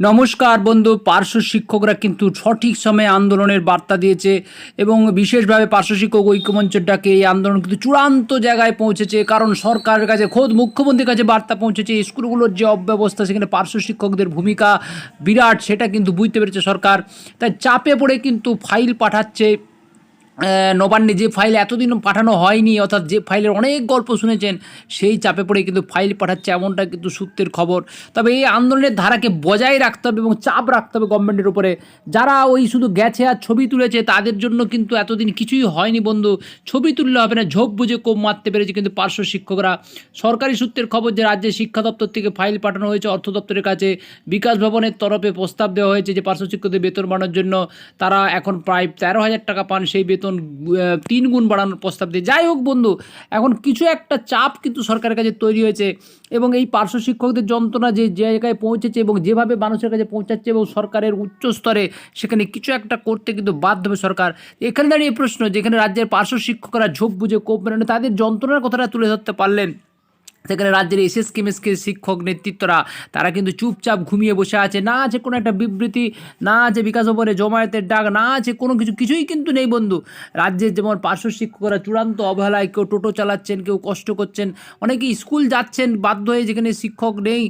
নমস্কার বন্ধু, পার্শ্ব শিক্ষকরা কিন্তু সঠিক সময়ে আন্দোলনের বার্তা দিয়েছে এবং বিশেষভাবে পার্শ্ব শিক্ষক ঐক্যমঞ্চের ডাকে এই আন্দোলন কিন্তু চূড়ান্ত জায়গায় পৌঁছেছে। কারণ সরকারের কাছে, খোদ মুখ্যমন্ত্রীর কাছে বার্তা পৌঁছেছে স্কুলগুলোর যে অব্যবস্থা, সেখানে পার্শ্ব শিক্ষকদের ভূমিকা বিরাট, সেটা কিন্তু বুঝতে পেরেছে সরকার। তাই চাপে পড়ে কিন্তু ফাইল পাঠাচ্ছে নবান্নে যে ফাইল এতদিন পাঠানো হয়নি, অর্থাৎ যে ফাইলের অনেক গল্প শুনেছেন, সেই চাপে পড়ে কিন্তু ফাইল পাঠাচ্ছে এমনটা কিন্তু সূত্রের খবর। তবে এই আন্দোলনের ধারাকে বজায় রাখতে হবে এবং চাপ রাখতে হবে গভর্নমেন্টের উপরে। যারা ওই শুধু গেছে আর ছবি তুলেছে, তাদের জন্য কিন্তু এতদিন কিছুই হয়নি বন্ধু। ছবি তুললে হবে না, ঝোপ বুঝে কোপ মারতে পেরেছে কিন্তু পার্শ্ব শিক্ষকরা। সরকারি সূত্রের খবর যে রাজ্যের শিক্ষা দপ্তর থেকে ফাইল পাঠানো হয়েছে, অর্থ দপ্তরের কাছে বিকাশ ভবনের তরফে প্রস্তাব দেওয়া হয়েছে যে পার্শ্ব শিক্ষকদের বেতন বাড়ানোর জন্য তারা এখন প্রায় তেরো হাজার টাকা পান, সেই বেতন আহ, তিন গুণ বাড়ানোর প্রস্তাব দিয়ে। যাই হোক বন্ধু এখন কিছু একটা চাপ কিন্তু সরকারের কাছে তৈরি হয়েছে এবং এই পার্শ্ব শিক্ষকদের যন্ত্রণা যে জায়গায় পৌঁছেছে এবং যেভাবে মানুষের কাছে পৌঁছাচ্ছে এবং সরকারের উচ্চ স্তরে সেখানে কিছু একটা করতে কিন্তু বাধ্য হবে সরকার। এখানে দাঁড়িয়ে প্রশ্ন যেখানে রাজ্যের পার্শ্ব শিক্ষকরা ঝোপ বুঝে কোপ মেনে তাদের যন্ত্রণার কথাটা তুলে ধরতে পারলেন সেখানে রাজ্যের এসএস কেমএসকে শিক্ষক, নেতৃত্বরা, তারা কিন্তু চুপচাপ ঘুমিয়ে বসে আছে। না আছে কোনো একটা বিবৃতি, না আছে বিকাশ ভবনে জমায়েতের ডাক, না আছে কোনো কিছু, কিছুই কিন্তু নেই বন্ধু। রাজ্যের যেমন পার্শ্ব শিক্ষকরা চূড়ান্ত অবহেলায় কেউ টোটো চালাচ্ছেন, কেউ কষ্ট করছেন, অনেকেই স্কুল যাচ্ছেন, বাধ্য হয়ে যেখানে শিক্ষক নেই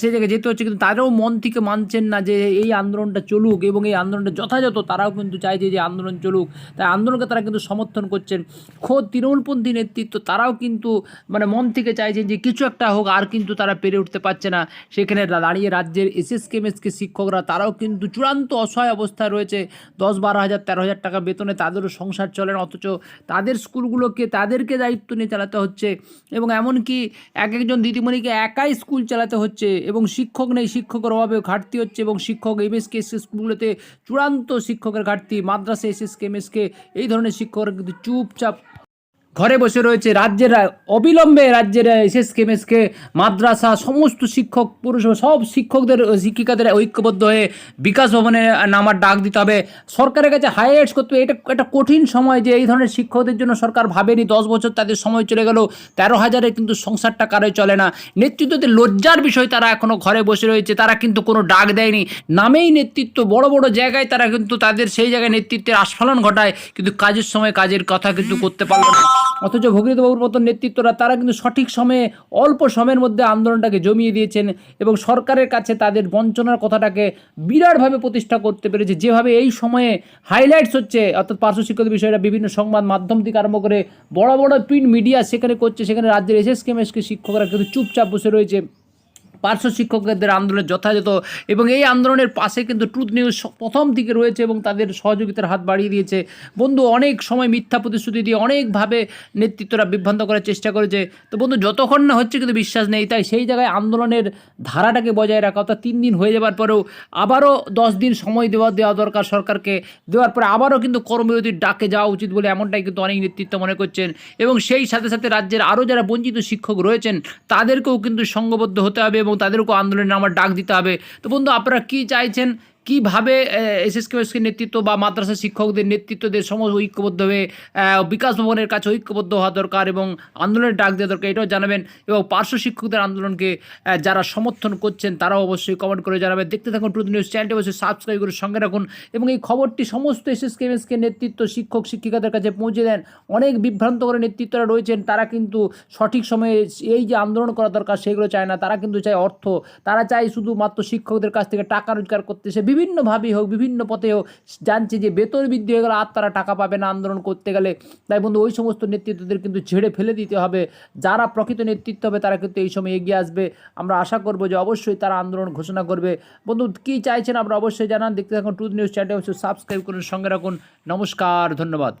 সেই জায়গায় যেতে হচ্ছে, কিন্তু তারাও মন থেকে মানছেন না যে এই আন্দোলনটা চলুক এবং এই আন্দোলনটা যথাযথ, তারাও কিন্তু চাইছে যে আন্দোলন চলুক। তাই আন্দোলনকে তারা কিন্তু সমর্থন করছেন। খোদ তৃণমূলপন্থী নেতৃত্ব, তারাও কিন্তু মানে মন থেকে চাইছেন যে কিছু একটা হোক, আর কিন্তু তারা পেরে উঠতে পারছে না। সেখানে দাঁড়িয়ে রাজ্যের এসএস কেমএসকে শিক্ষকরা, তারাও কিন্তু চূড়ান্ত অসহায় অবস্থায় রয়েছে। দশ বারো হাজার, তেরো হাজার টাকা বেতনে তাদেরও সংসার চলে না, অথচ তাদের স্কুলগুলোকে তাদেরকে দায়িত্ব নিয়ে চালাতে হচ্ছে। এবং এমনকি এক একজন দিদিমণিকে একাই স্কুল চালাতে হচ্ছে। এবং শিক্ষক নেই, শিক্ষকের অভাবে ঘাটতি হচ্ছে। এবং শিক্ষক এমএসকে স্কুলগুলোতে চূড়ান্ত শিক্ষকের ঘাটতি। মাদ্রাসা এসএসকে এমএসকে এই ধরনের শিক্ষকরা কিন্তু চুপচাপ ঘরে বসে রয়েছে রাজ্যের অবিলম্বে রাজ্যের এসএস কেমএসকে মাদ্রাসা, সমস্ত শিক্ষক, পুরুষ সব শিক্ষকদের শিক্ষিকাদের ঐক্যবদ্ধ হয়ে বিকাশ ভবনে নামার ডাক দিতে হবে। সরকারের কাছে হাইলাইটস করতে হবে। এটা একটা কঠিন সময় যে এই ধরনের শিক্ষকদের জন্য সরকার ভাবেনি। দশ বছর তাদের সময় চলে গেল। তেরো হাজারে কিন্তু সংসারটা কারোই চলে না। নেতৃত্বদের লজ্জার বিষয় তারা এখনও ঘরে বসে রয়েছে। তারা কিন্তু কোনো ডাক দেয়নি। নামেই নেতৃত্ব বড় বড় জায়গায় তারা কিন্তু তাদের সেই জায়গায় নেতৃত্বের আস্ফালন ঘটায়। কিন্তু কাজের সময় কাজের কথা কিন্তু করতে পারল না। অথচ ভগীরথবাবুর মতো নেতৃত্বরা, তারা কিন্তু সঠিক সময়ে, অল্প সময়ের মধ্যে আন্দোলনটাকে জমিয়ে দিয়েছেন এবং সরকারের কাছে তাদের বঞ্চনার কথাটাকে বিরাটভাবে প্রতিষ্ঠা করতে পেরেছে। যেভাবে এই সময়ে হাইলাইটস হচ্ছে, অর্থাৎ পার্শ্ব শিক্ষকদের বিষয়টা বিভিন্ন সংবাদ মাধ্যম থেকে আরম্ভ করে বড় বড় প্রিন্ট মিডিয়া সেখানে করছে, সেখানে রাজ্যের এসএসকেমএসকে শিক্ষকরা কিন্তু চুপচাপ বসে রয়েছে। পার্শ্ব শিক্ষকদের আন্দোলনের যথাযথ এবং এই আন্দোলনের পাশে কিন্তু ট্রুথ নিউজ প্রথম দিকে রয়েছে এবং তাদের সহযোগিতার হাত বাড়িয়ে দিয়েছে। বন্ধু, অনেক সময় মিথ্যা প্রতিশ্রুতি দিয়ে অনেকভাবে নেতৃত্বরা বিভ্রান্ত করার চেষ্টা করেছে। তো বন্ধু, যতক্ষণ না হচ্ছে কিন্তু বিশ্বাস নেই, তাই সেই জায়গায় আন্দোলনের ধারাটাকে বজায় রাখা, অর্থাৎ তিন দিন হয়ে যাবার পরেও আবারও দশ দিন সময় দেওয়া দেওয়া দরকার সরকারকে। দেওয়ার পরে আবারও কিন্তু কর্মবিরতির ডাকে যাওয়া উচিত বলে এমনটাই কিন্তু অনেক নেতৃত্ব মনে করছেন। এবং সেই সাথে সাথে রাজ্যের আরও যারা বঞ্চিত শিক্ষক রয়েছেন, তাদেরকেও কিন্তু সংঘবদ্ধ হতে হবে এবং তাদেরকেও আন্দোলনে আমার ডাক দিতে হবে। তো বন্ধু আপনারা কি চাইছেন কীভাবে এসএসকে নেতৃত্ব বা মাদ্রাসা শিক্ষকদের নেতৃত্বদের সমস্ত ঐক্যবদ্ধ হয়ে বিকাশ ভবনের কাছে ঐক্যবদ্ধ হওয়া দরকার এবং আন্দোলনের ডাক দেওয়া দরকার, এটাও জানাবেন। এবং পার্শ্ব শিক্ষকদের আন্দোলনকে যারা সমর্থন করছেন, তারাও অবশ্যই কমেন্ট করে জানাবেন। দেখতে থাকুন ট্রুথ নিউজ চ্যানেলটি, অবশ্যই সাবস্ক্রাইব করে সঙ্গে রাখুন এবং এই খবরটি সমস্ত এসএসকে, এমএসকে নেতৃত্ব, শিক্ষক, শিক্ষিকাদের কাছে পৌঁছে দেন। অনেক বিভ্রান্ত করে নেতৃত্বরা রয়েছেন, তারা কিন্তু সঠিক সময়ে এই যে আন্দোলন করা দরকার, সেগুলো চায় না। তারা কিন্তু চায় অর্থ। তারা চায় শুধুমাত্র শিক্ষকদের কাছ থেকে টাকা রোজগার করতে। সে বিভিন্নভাবেই হোক, বিভিন্ন পথে হোক, জানছে যে বেতন বৃদ্ধি হয়ে গেলে, আর তারা টাকা পাবে না আন্দোলন করতে গেলে। তাই বন্ধু, ওই সমস্ত নেতৃত্বদের কিন্তু ঝেড়ে ফেলে দিতে হবে। যারা প্রকৃত নেতৃত্ব হবে, তারা কিন্তু এই সময় এগিয়ে আসবে। আমরা আশা করব যে অবশ্যই তারা আন্দোলন ঘোষণা করবে। বন্ধু, কী চাইছেন আমরা অবশ্যই জানান। দেখতে থাকুন টুথ নিউজ চ্যানেল সাবস্ক্রাইব করুন, সঙ্গে রাখুন। নমস্কার, ধন্যবাদ।